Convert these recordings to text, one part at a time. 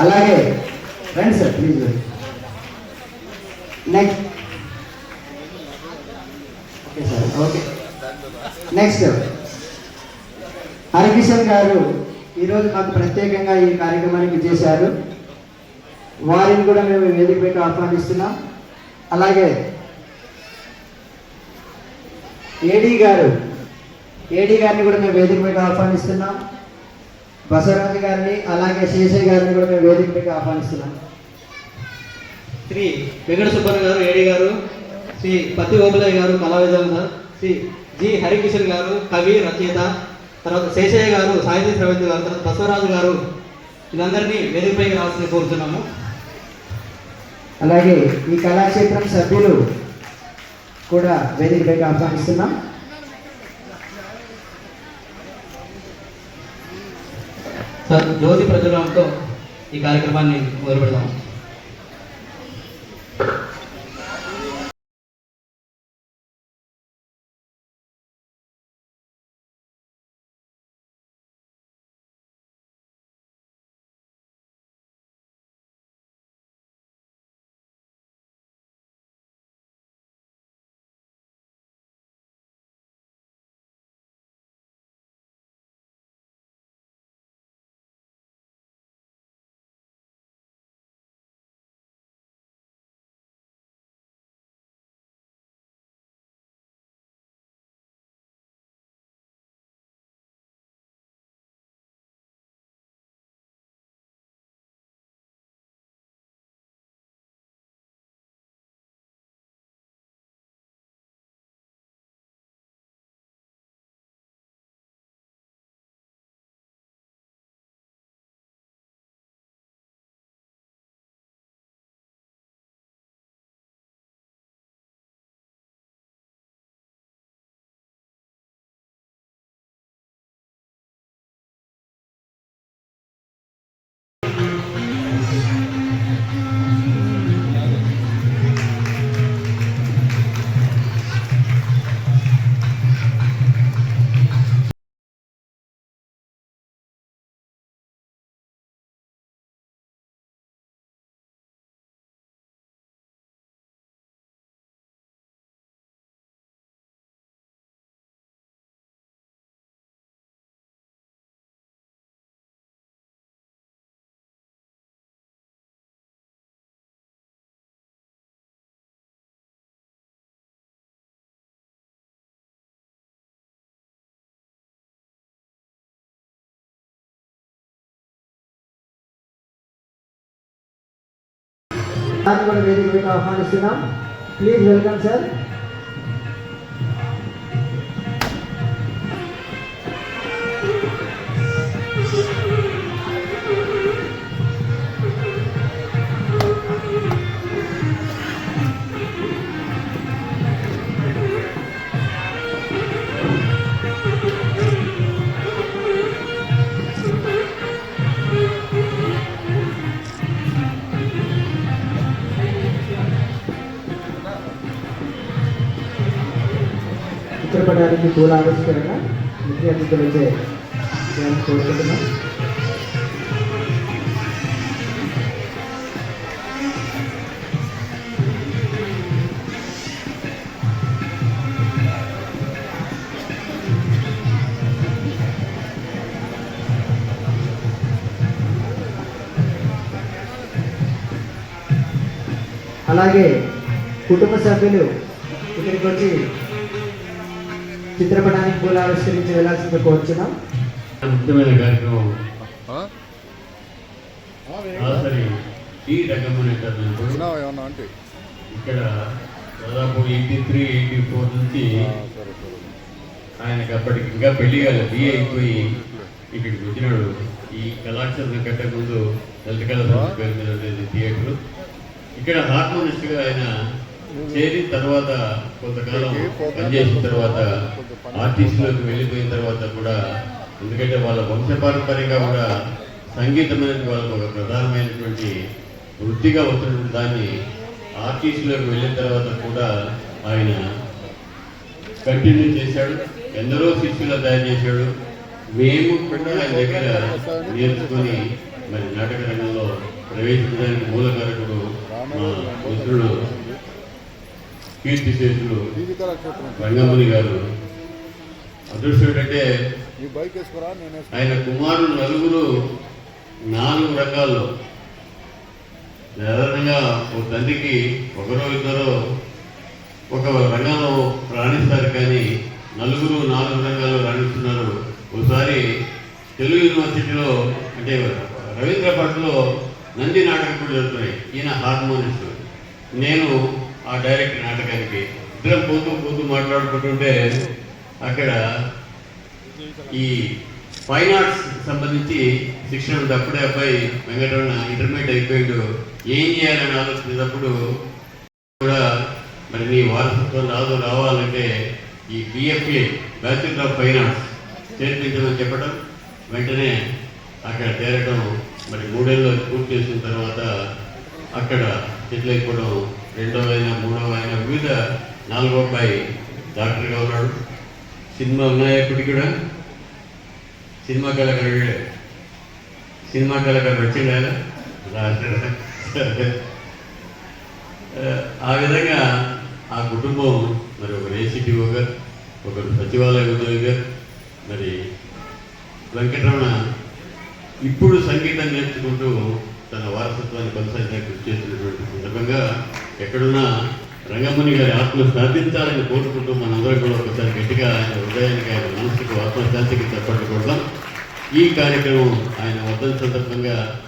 అలాగే రండి sir please next okay sir okay next Harikishan garu ఈరోజు మాకు ప్రత్యేకంగా ఈ కార్యక్రమానికి చేశారు. వారిని కూడా మేము వేదికపైకి ఆహ్వానిస్తున్నాం. అలాగే ఏడీ గారు ఏడీ గారిని కూడా మేము వేదికపైకి ఆహ్వానిస్తున్నాం. బసవరాజు గారిని అలాగే శేషయ్య గారిని కూడా మేము వేదికపైకి ఆహ్వానిస్తున్నాం. శ్రీ వెంకట సుబ్బన్న గారు ఏడి గారు శ్రీ పత్తి ఓబులయ్య గారు కళావిధం గారు శ్రీ జి హరికిషన్ గారు కవి రచయిత తర్వాత శేషయ్య గారు సాహితీ ప్రవేశ గారు తర్వాత బసవరాజు గారు వీళ్ళందరినీ వేదికపైకి రావాల్సింది కోరుతున్నాము అలాగే ఈ కళాక్షేత్రం సభ్యులు కూడా వేదికపైకి ఆహ్వానిస్తున్నాం. జ్యోతి ప్రజ్వలంతో ఈ కార్యక్రమాన్ని మొదలు దాన్ని కూడా వేదికపైకి ఆహ్వానిస్తున్నాం. ప్లీజ్ వెల్కమ్ సార్ అందరికీ పూల ఆవిష్కరణ ముఖ్య అతిథులు అయితే చేయాలని కోరుకుంటున్నాం. అలాగే కుటుంబ సభ్యులు ఇక్కడికి వచ్చి చిత్రపటానికి పూల ఆవిష్కరించి వెళ్ళాల్సింది కోరుచున్నాం ముఖ్యమైన కార్యక్రమం. సరే. ఈ రకం అనేటప్పుడు విన్నావా ఏమన్నా అంటే? ఇక్కడ దాదాపు ఎయిటీ త్రీ ఎయిటీ ఫోర్ నుంచి ఆయనకు అప్పటికి ఇంకా పెళ్ళి కాలేదు బిఏ అయిపోయి ఇక్కడికి వచ్చినాడు. ఈ కళాక్షేత్రం కట్టే ముందు లలిత కళ సంస్థ పేరు మీద ఉండేది థియేటర్ ఇక్కడ హార్మోనిస్ట్గా ఆయన చేరిన తర్వాత కొంతకాలం పనిచేసిన తర్వాత ఆర్టిస్టులకు వెళ్ళిపోయిన తర్వాత కూడా ఎందుకంటే వాళ్ళ వంశపారంపర్యంగా కూడా సంగీతం అనేది వాళ్ళకు ఒక ప్రధానమైనటువంటి వృత్తిగా వస్తున్నటువంటి దాన్ని ఆర్టిస్టులకు వెళ్ళిన తర్వాత కూడా ఆయన కంటిన్యూ చేశాడు. ఎందరో శిష్యులు తయారు చేశాడు. మేము కూడా ఆయన దగ్గర నేర్చుకొని మరి నాటక రంగంలో ప్రవేశించడానికి మూల కారకుడు మా మిత్రుడు కీర్తిశేషులు రంగముని గారు. అదృష్టం ఏంటంటే. ఆయన కుమారులు నలుగురు నాలుగు రంగాల్లో. సాధారణంగా ఒక తండ్రికి ఒకరో ఇద్దరో ఒక రంగంలో రాణిస్తారు కానీ నలుగురు నాలుగు రంగాల్లో రాణిస్తున్నారు. ఒకసారి తెలుగు యూనివర్సిటీలో అంటే రవీంద్ర భట్లో నంది నాటకం కూడా జరుగుతున్నాయి. ఈయన హార్మోనిస్ట్. నేను ఆ డైరెక్ట్ నాటకానికి. ఇద్దరం పోతూ పోతూ మాట్లాడుకుంటుంటే అక్కడ ఈ ఫైన్ ఆర్ట్స్ సంబంధించి శిక్షణ ఉంది. అప్పుడే అబ్బాయి వెంకటరమణ ఇంటర్మీడియట్ అయిపోయాడు. ఏం చేయాలని ఆలోచించినప్పుడు కూడా మరి నీ వారసత్వం రాదు రావాలంటే ఈ BFA bachelor of fine arts చేర్పించమని చెప్పడం వెంటనే అక్కడ చేరడం మరి మూడేళ్ళు పూర్తి చేసిన తర్వాత అక్కడ సెటిల్ అయిపోవడం రెండవ అయినా మూడవ అయినా వివిధ నాలుగో అబ్బాయి డాక్టర్గా ఉన్నాడు. సినిమా ఉన్నాయి ఇప్పటికి కూడా సినిమా కళాకారుడు సినిమా కళాకారుడు వచ్చిండు ఆయన. ఆ విధంగా ఆ కుటుంబం మరి ఒకరు ఏసీటీఓగా ఒకరు సచివాలయ ఉద్యోగిగా మరి వెంకటరమణ ఇప్పుడు సంగీతం నేర్చుకుంటూ తన వారసత్వాన్ని కొనసాగించడానికి కృషి చేస్తున్నటువంటి సందర్భంగా ఎక్కడున్నా రంగమ్మని గారి ఆత్మ సాధించాలని కోరుకుంటూ మనందరం కూడా ఒకసారి గట్టిగా ఆయన హృదయానికి ఆయన మనసుకు ఆత్మశాంతికి చెప్పండి కొడదాం. ఈ కార్యక్రమం ఆయన వద్దల సందర్భంగా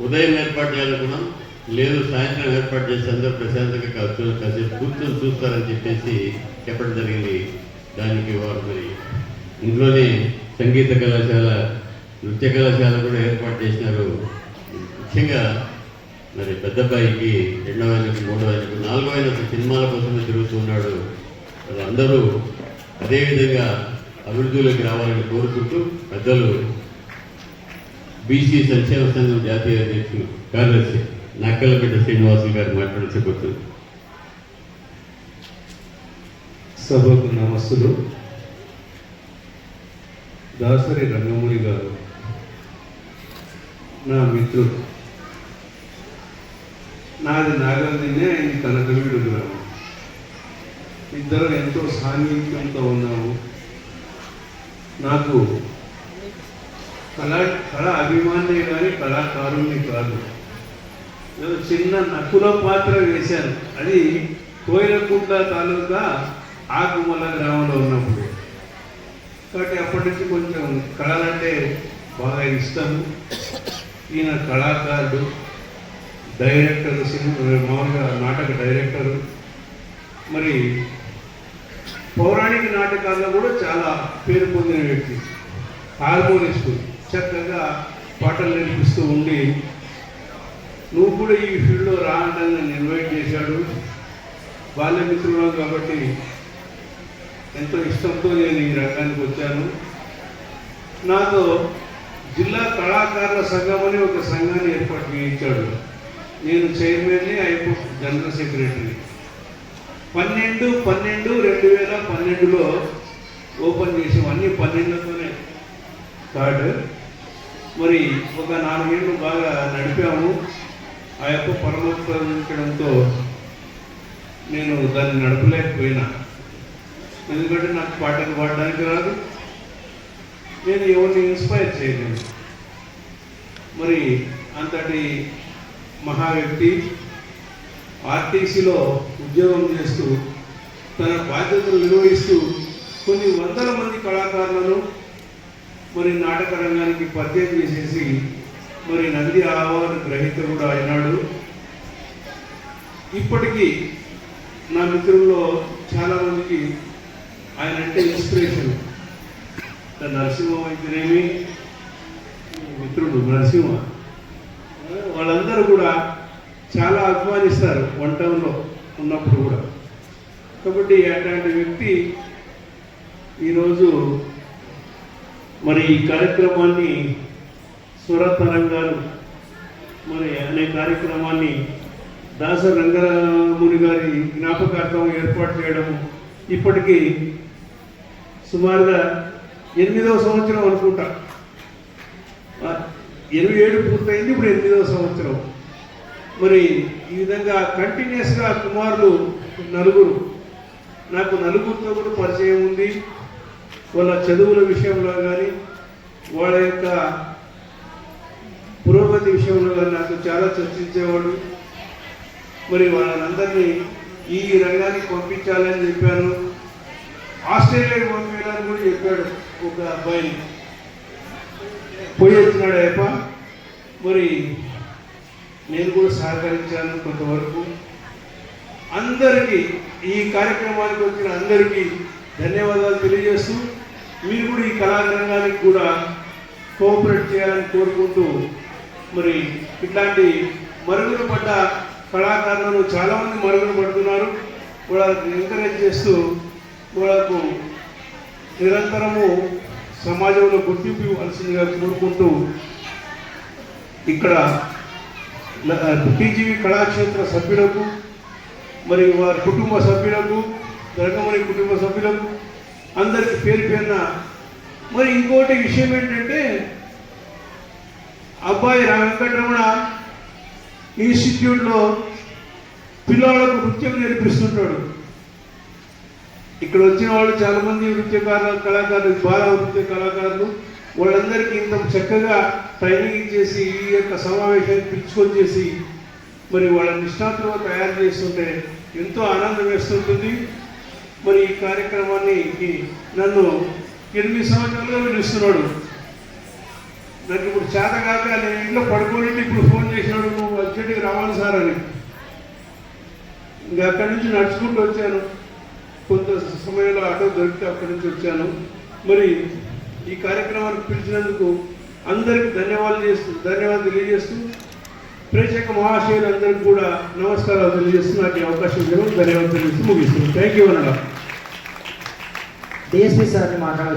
ఉదయం ఏర్పాటు చేయాలనుకున్నాం. లేదు సాయంత్రం ఏర్పాటు చేసి అందరూ ప్రశాంతంగా కావచ్చు కాసేపు కూర్చొని చూస్తారని చెప్పేసి చెప్పడం జరిగింది. దానికి వారు మరి ఇందులోనే సంగీత కళాశాల నృత్య కళాశాల కూడా ఏర్పాటు చేసినారు. ముఖ్యంగా మరి పెద్దబ్బాయికి రెండవ ఆయనకు మూడవ ఆయనకు నాలుగో ఆయనకు సినిమాల కోసమే తిరుగుతున్నాడు వాళ్ళందరూ అదేవిధంగా అభివృద్ధిలోకి రావాలని కోరుకుంటూ పెద్దలు బీసీ సంక్షేమ సంఘం జాతీయ అధ్యక్షులు కార్యదర్శి నక్కలపేట శ్రీనివాసులు గారు మాట్లాడకపోతుంది సభకు నమస్సులు. దాసరి రంగమూరి గారు నా మిత్రుడు. నాది నాగందినే ఆయన కనకవీడు గ్రామం ఇద్దరు ఎంతో సాన్నిహిత్యంతో ఉన్నాము నాకు కళా కళ అభిమానే కానీ కళాకారుణ్ణి కాదు. నేను చిన్న నకుల పాత్ర వేశాను. అది కోయిలకుంట తాలూకా ఆకుమల గ్రామంలో ఉన్నప్పుడు. కాబట్టి అప్పటి నుంచి కొంచెం కళలంటే బాగా ఇష్టము. ఈయన కళాకారుడు. డైరెక్టర్ సినిమా మామూలుగా నాటక డైరెక్టర్. మరి పౌరాణిక నాటకాల్లో కూడా చాలా పేరు పొందిన వ్యక్తి. హార్మోనిస్టు. చక్కగా పాటలు నేర్పిస్తూ ఉండి నువ్వు కూడా ఈ ఫీల్డ్లో రా నన్ను ఇన్వైట్ చేశాడు. బాల్యమిత్రులం కాబట్టి ఎంతో ఇష్టంతో నేను ఈ రంగానికి వచ్చాను. నాతో జిల్లా కళాకారుల సంఘం అని ఒక సంఘాన్ని ఏర్పాటు చేయించాడు. నేను చైర్మన్ని అయిపో జనరల్ సెక్రటరీ పన్నెండు పన్నెండు రెండు వేల పన్నెండులో ఓపెన్ చేసాం అన్ని పన్నెండుతోనే కార్డు మరి ఒక నాలుగేళ్ళు బాగా నడిపాము. ఆ యొక్క పరమోత్సవించడంతో నేను దాన్ని నడపలేకపోయినా. ఎందుకంటే నాకు పాటలు పాడడానికి రాదు. నేను ఎవరిని ఇన్స్పైర్ చేయలేను. మరి అంతటి మహా వ్యక్తి ఆర్టీసీలో ఉద్యోగం చేస్తూ తన బాధ్యతలు నిర్వహిస్తూ కొన్ని వందల మంది కళాకారులను మరి నాటక రంగానికి పరిచయం చేసేసి మరి నంది అవార్డు గ్రహీత కూడా అయినాడు. ఇప్పటికీ నా మిత్రుల్లో చాలామందికి ఆయన అంటే ఇన్స్పిరేషన్. నరసింహ అయితేనేమి మిత్రుడు నరసింహ. వాళ్ళందరూ కూడా చాలా అభిమానిస్తారు వన్ టౌన్లో ఉన్నప్పుడు కూడా. కాబట్టి అట్లాంటి వ్యక్తి ఈరోజు మరి ఈ కార్యక్రమాన్ని స్వర తరంగాలు మరి అనే కార్యక్రమాన్ని దాస రంగముని గారి జ్ఞాపకార్థం ఏర్పాటు చేయడం ఇప్పటికీ సుమారుగా ఎనిమిదవ సంవత్సరం అనుకుంటా. ఇరవై ఏడు పూర్తయింది ఇప్పుడు ఎనిమిదవ సంవత్సరం. మరి ఈ విధంగా కంటిన్యూస్గా కుమారులు నలుగురు. నాకు నలుగురితో కూడా పరిచయం ఉంది. వాళ్ళ చదువుల విషయంలో కానీ వాళ్ళ యొక్క పురోగతి విషయంలో కానీ నాకు చాలా చర్చించేవాడు మరి వాళ్ళందరినీ ఈ రంగానికి పంపించాలని చెప్పాను. ఆస్ట్రేలియాకి పంపించాలని కూడా చెప్పాడు ఒక అబ్బాయిని పోయి వచ్చినాడు అయ్యప్ప మరి నేను కూడా సహకరించాను కొంతవరకు. అందరికీ ఈ కార్యక్రమానికి వచ్చిన అందరికీ ధన్యవాదాలు తెలియజేస్తూ మీరు కూడా ఈ కళారంగానికి కూడా కోఆపరేట్ చేయాలని కోరుకుంటూ మరి ఇట్లాంటి మరుగున పడ్డ కళాకారులను చాలామంది మరుగున పడుతున్నారు. వాళ్ళకి ఎంకరేజ్ చేస్తూ వాళ్ళకు నిరంతరము సమాజంలో గుర్తింపు ఇవ్వాల్సిందిగా కోరుకుంటూ ఇక్కడ టీజీవి కళాక్షేత్ర సభ్యులకు మరి వారి కుటుంబ సభ్యులకు రంగమణి కుటుంబ సభ్యులకు అందరికి పేరు పేరున మరి ఇంకోటి విషయం ఏంటంటే అబ్బాయి వెంకటరమణ ఇన్స్టిట్యూట్లో పిల్లలకు నృత్యం నేర్పిస్తుంటాడు. ఇక్కడ వచ్చిన వాళ్ళు చాలామంది నృత్యకారులు కళాకారులు బాల నృత్య కళాకారులు. వాళ్ళందరికీ ఇంత చక్కగా ట్రైనింగ్ ఇచ్చేసి ఈ యొక్క సమావేశాన్ని పిలుచుకొచ్చేసి మరి వాళ్ళ నిష్ణాతులుగా తయారు చేస్తుంటే ఎంతో ఆనందం వేస్తుంటుంది. మరి ఈ కార్యక్రమాన్ని నన్ను ఎనిమిది సంవత్సరాలుగా పిలుస్తున్నాడు నాకు ఇప్పుడు చేత కాక నేను ఇంట్లో పడుకోని ఇప్పుడు ఫోన్ చేసినాడు నువ్వు వచ్చేటికి రావాలి సార్ అని. ఇంకా అక్కడి నుంచి నడుచుకుంటూ వచ్చాను. కొంత సమయంలో ఆటో దొరికితే అక్కడి నుంచి వచ్చాను. మరి ఈ కార్యక్రమానికి పిలిచినందుకు అందరికీ ధన్యవాదాలు చేస్తూ ధన్యవాదాలు తెలియజేస్తూ ప్రేక్షక మహాశయులందరికీ కూడా నమస్కారాలు తెలియజేస్తూ నాకు అవకాశం ఇవ్వడం ధన్యవాదాలు తెలియజేస్తూ ముగిస్తున్నాను. థ్యాంక్ యూ అన్నడా డిఎస్పీ సార్ని మాట్లాడారు